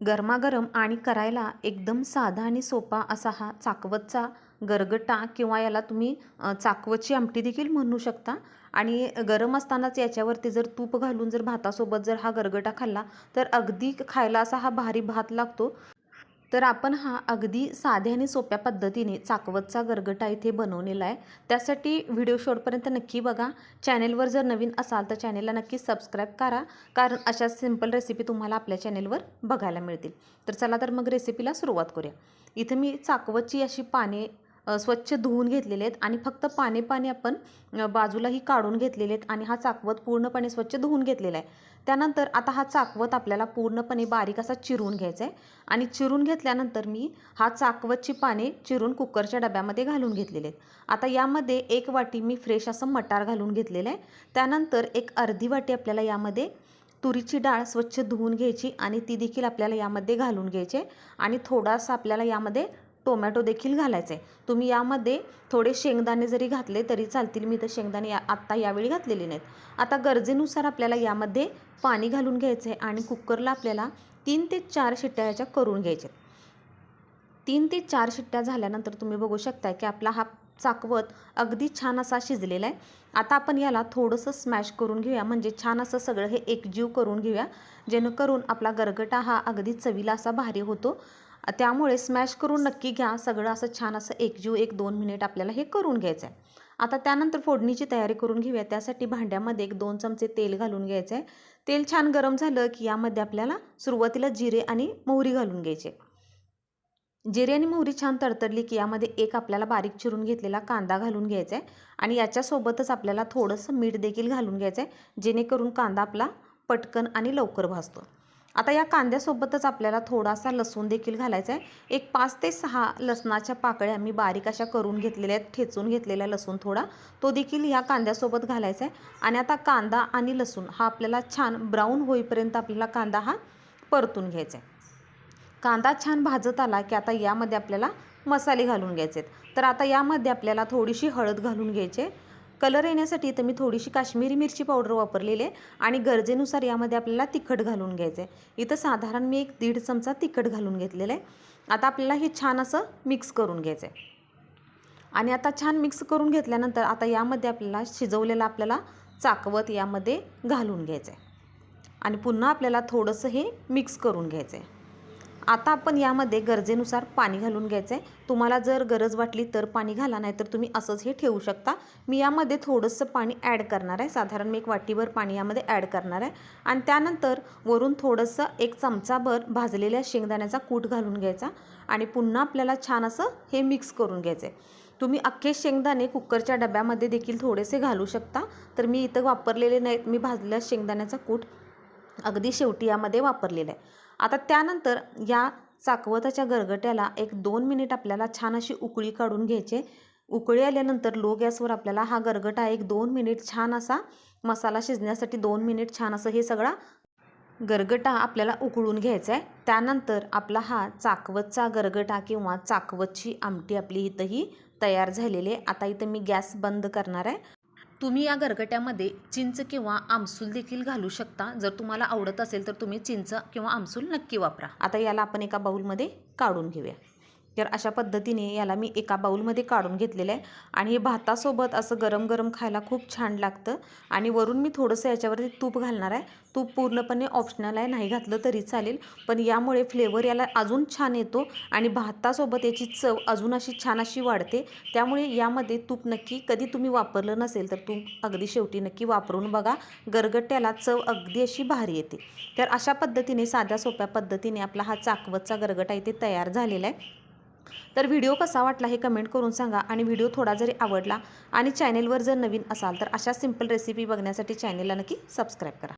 गरमागरम आणि करायला एकदम साधा आणि सोपा असा हा चाकवतचा गरगटा किंवा याला तुम्ही चाकवतची आमटी देखील म्हणू शकता. आणि गरम असतानाच याच्यावरती जर तूप घालून जर भातासोबत जर हा गरगटा खाल्ला तर अगदी खायला असा हा भारी भात लागतो. तर आपण हा अगदी साध्या आणि सोप्या पद्धतीने चाकवतचा गरगटा इथे बनवलेला आहे. त्यासाठी व्हिडिओ शॉर्टपर्यंत नक्की बघा. चॅनेलवर जर नवीन असाल तर चॅनेलला नक्की सबस्क्राईब करा. कारण अशा सिंपल रेसिपी तुम्हाला आपल्या चॅनेलवर बघायला मिळतील. तर चला तर मग रेसिपीला सुरुवात करूया. इथं मी चाकवतची अशी पाने स्वच्छ धुवून घेतलेले आहेत आणि फक्त पाने पाने आपण बाजूलाही काढून घेतलेले आहेत आणि हा चाकवत पूर्णपणे स्वच्छ धुवून घेतलेला आहे. त्यानंतर आता हा चाकवत आपल्याला पूर्णपणे बारीक असा चिरून घ्यायचा आहे आणि चिरून घेतल्यानंतर मी हा चाकवतची पाने चिरून कुकरच्या डब्यामध्ये घालून घेतलेले आहेत. आता यामध्ये एक वाटी मी फ्रेश असं मटार घालून घेतलेलं आहे. त्यानंतर एक अर्धी वाटी आपल्याला यामध्ये तुरीची डाळ स्वच्छ धुवून घ्यायची आणि ती देखील आपल्याला यामध्ये घालून घ्यायची आहे. आणि थोडासा आपल्याला यामध्ये टोमॅटो देखील घालायचा. आहे तुम्ही यामध्ये थोडे शेंगदाणे जरी घातले तरी चालतील. मी तर शेंगदाणे या आत्ता यावेळी घातलेले नाहीत. आता गरजेनुसार आपल्याला यामध्ये पाणी घालून घ्यायचं आहे आणि कुकरला आपल्याला तीन ते चार शिट्ट्या याच्या करून घ्यायच्या तीन ते चार शिट्ट्या झाल्यानंतर तुम्ही बघू शकताय की आपला हा चाकवत अगदी छान असा शिजलेला आहे आता आपण याला थोडंसं स्मॅश करून घेऊया. म्हणजे छान असं सगळं हे एकजीव करून घेऊया. जेणेकरून आपला गरगटा हा अगदी चवीला असा भारी होतो. त्यामुळे स्मॅश करून नक्की घ्या. सगळं असं छान असं एकजीव एक दोन मिनिट आपल्याला हे करून घ्यायचं आहे आता त्यानंतर फोडणीची तयारी करून घेऊया. त्यासाठी भांड्यामध्ये एक दोन चमचे तेल घालून घ्यायचं आहे तेल छान गरम झालं की यामध्ये आपल्याला सुरुवातीला जिरे आणि मोहरी घालून घ्यायचे. जिरे आणि मोहरी छान तडतडली की यामध्ये एक आपल्याला बारीक चिरून घेतलेला कांदा घालून घ्यायचा आहे आणि याच्यासोबतच आपल्याला थोडंसं मीठ देखील घालून घ्यायचं आहे जेणेकरून कांदा आपला पटकन आणि लवकर भाजतो. आता या कांद्यासोबतच आपल्याला थोडासा लसूण देखील घालायचा आहे. एक पाच ते सहा लसणाच्या पाकळ्या मी बारीक अशा करून घेतलेल्या आहेत ठेचून घेतलेला लसूण थोडा. तो देखील ह्या कांद्यासोबत घालायचा आहे. आणि आता कांदा आणि लसूण हा आपल्याला छान ब्राऊन होईपर्यंत आपल्याला कांदा हा परतून घ्यायचा आहे. कांदा छान भाजत आला की आता यामध्ये आपल्याला मसाले घालून घ्यायचे आहेत. तर आता यामध्ये आपल्याला थोडीशी हळद घालून घ्यायचे कलर येण्यासाठी इथं मी थोडीशी काश्मीरी मिरची पावडर वापरलेली आहे आणि गरजेनुसार यामध्ये आपल्याला तिखट घालून घ्यायचं आहे. इथं साधारण मी एक दीड चमचा तिखट घालून घेतलेलं आहे. आता आपल्याला हे छान असं मिक्स करून घ्यायचं आहे. आणि आता छान मिक्स करून घेतल्यानंतर आता यामध्ये आपल्याला शिजवलेलं आपल्याला चाकवत यामध्ये घालून घ्यायचं आहे. आणि पुन्हा आपल्याला थोडंसं हे मिक्स करून घ्यायचं आहे. आता आपण यामध्ये गरजेनुसार पाणी घालून घ्यायचं आहे तुम्हाला जर गरज वाटली तर पाणी घाला नाही तर तुम्ही असंच हे ठेवू शकता. मी यामध्ये थोडंसं पाणी ॲड करणार आहे. साधारण मी एक वाटीभर पाणी यामध्ये ॲड करणार आहे. आणि त्यानंतर वरून थोडंसं एक चमचाभर भाजलेल्या शेंगदाण्याचा कूट घालून घ्यायचा आणि पुन्हा आपल्याला छान असं हे मिक्स करून घ्यायचं आहे तुम्ही अख्खे शेंगदाणे कुकरच्या डब्यामध्ये देखील थोडेसे घालू शकता. तर मी इथं वापरलेले नाहीत. मी भाजलेल्या शेंगदाण्याचा कूट अगदी शेवटी यामध्ये वापरलेलं आहे. आता त्यानंतर या चाकवताच्या गरगट्याला एक दोन मिनिट आपल्याला छान अशी उकळी काढून घ्यायचे उकळी आल्यानंतर लो गॅसवर आपल्याला हा गरगटा एक दोन मिनिट छान असा मसाला शिजण्यासाठी दोन मिनिट छान असं हे सगळा गरगटा आपल्याला उकळून घ्यायचा आहे. त्यानंतर आपला हा चाकवतचा गरगटा किंवा चाकवतची आमटी आपली इथंही तयार झालेली आहे. आता इथं मी गॅस बंद करणार आहे. तुम्ही या गरगट्यामध्ये चिंच किंवा आमसूल देखील घालू शकता. जर तुम्हाला आवडत असेल तर तुम्ही चिंच किंवा आमसूल नक्की वापरा. आता याला आपण एका बाऊलमध्ये काढून घेऊया. तर अशा पद्धतीने याला मी एका बाऊलमध्ये काढून घेतलेलं आहे. आणि हे भातासोबत असं गरम गरम खायला खूप छान लागतं. आणि वरून मी थोडंसं याच्यावरती तूप घालणार आहे. तूप पूर्णपणे ऑप्शनल आहे. नाही घातलं तरी चालेल. पण यामुळे फ्लेवर याला अजून छान येतो. आणि भातासोबत याची चव अजून अशी छान अशी वाढते. त्यामुळे यामध्ये तूप नक्की कधी तुम्ही वापरलं नसेल तर तूप अगदी शेवटी नक्की वापरून बघा. गरगट्याला चव अगदी अशी भारी येते. तर अशा पद्धतीने साध्या सोप्या पद्धतीने आपला हा चाकवतचा गरगटा इथे तयार झालेला आहे. तर व्हिडिओ कसा वाटला हे कमेंट करून सांगा आणि व्हिडिओ थोडा जरी आवडला आणि चॅनेलवर जर नवीन असाल तर अशा सिंपल रेसिपी बघण्यासाठी चॅनेलला नक्की सबस्क्राईब करा.